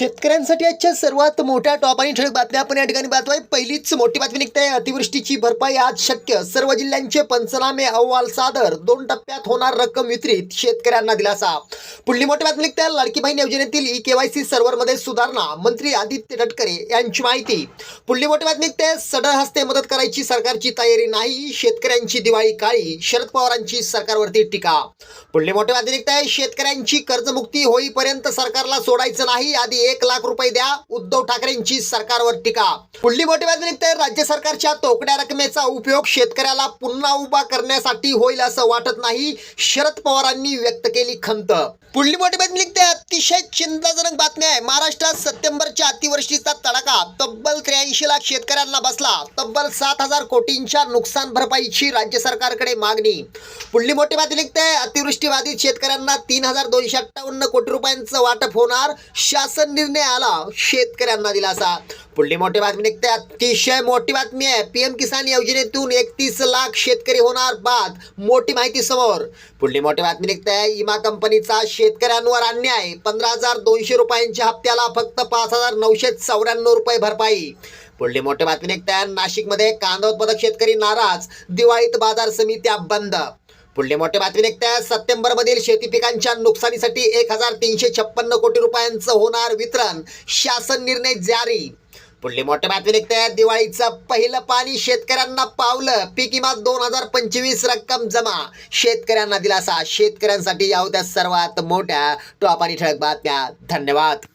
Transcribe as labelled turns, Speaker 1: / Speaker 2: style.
Speaker 1: शेतकऱ्यांसाठी आजच्या सर्वात मोठ्या टॉप आणि ठळक बातम्या आपण या ठिकाणी पाहतोय. पहिलीच मोठी बातमी निघते. अतिवृष्टीची भरपाई आज शक्य. सर्व जिल्ह्यांचे पंचनामे अहवाल सादर. दोन टप्प्यात होणार रक्कम वितरित. शेतकऱ्यांना दिलासा. पुढली मोठी बातमी निघते. लाडकी बहीण योजनेतील ई केवायसी सर्व्हरमध्ये सुधारणा. मंत्री आदित्य तटकरे यांची माहिती. पुढली मोठी बातमी निघते. सडळ हस्ते मदत करायची सरकारची तयारी नाही. शेतकऱ्यांची दिवाळी काळी. शरद पवारांची सरकारवरती टीका. पुढली मोठी बातमी निघते. शेतकऱ्यांची कर्जमुक्ती होईपर्यंत सरकारला सोडायचं नाही. आधी एक लाख रुपये द्या. उद्धव ठाकरेंची सरकारवर टीका. पुढली मोठी बातमी निघते राज्य सरकारच्या तोकड्या रकमेचा उपयोग शेतकऱ्याला पुन्हा उभा करण्यासाठी होईल असं वाटत नाही शरद पवारांनी व्यक्त केली खंत. पुढली मोठी बातमी निघते अतिशय चिंताजनक बातमी आहे. महाराष्ट्रात सप्टेंबरच्या अतिवृष्टीचा तडाखा. तब्बल त्र्याऐंशी लाख शेतकऱ्यांना बसला. तब्बल सात हजार कोटींच्या नुकसान भरपाईची राज्य सरकारकडे मागणी. पुढली मोठी बातमी निघते. अतिवृष्टी बाधित शेतकऱ्यांना तीन हजार दोनशे अठ्ठावन्न कोटी रुपयांचं वाटप होणार. शासन निर्णय आला. शेतकऱ्यांना दिलासा. पुढली मोठी बातमी निघते. अतिशय मोठी बातमी आहे. पीएम किसान योजनेतून एकतीस लाख शेतकरी होणार बाद. मोठी माहिती समोर. पुढली मोठी बातमी निघते. इमा कंपनीचा शेतकऱ्यांवर अन्याय. पंधरा हजार दोनशे रुपयांच्या हप्त्याला फक्त पाच हजार नऊशे चौऱ्याण्णव रुपये भरपाई. पुढली मोठी बातमी निघताय नाशिकमध्ये कांदा उत्पादक शेतकरी नाराज. दिवाळीत बाजार समित्या बंद. पुढली मोठी बातमी निघताय सप्टेंबर मधील शेती पिकांच्या नुकसानीसाठी एक हजार तीनशे छप्पन्न कोटी रुपयांचं होणार वितरण. शासन निर्णय जारी. पुढली मोठी बातमी निघते. दिवाळीचं पहिलं पाणी शेतकऱ्यांना पावलं. पीक विमा दोन हजार पंचवीस रक्कम जमा. शेतकऱ्यांना दिलासा. शेतकऱ्यांसाठी या होत्या सर्वात मोठ्या टॉप आणि ठळक बातम्या. धन्यवाद.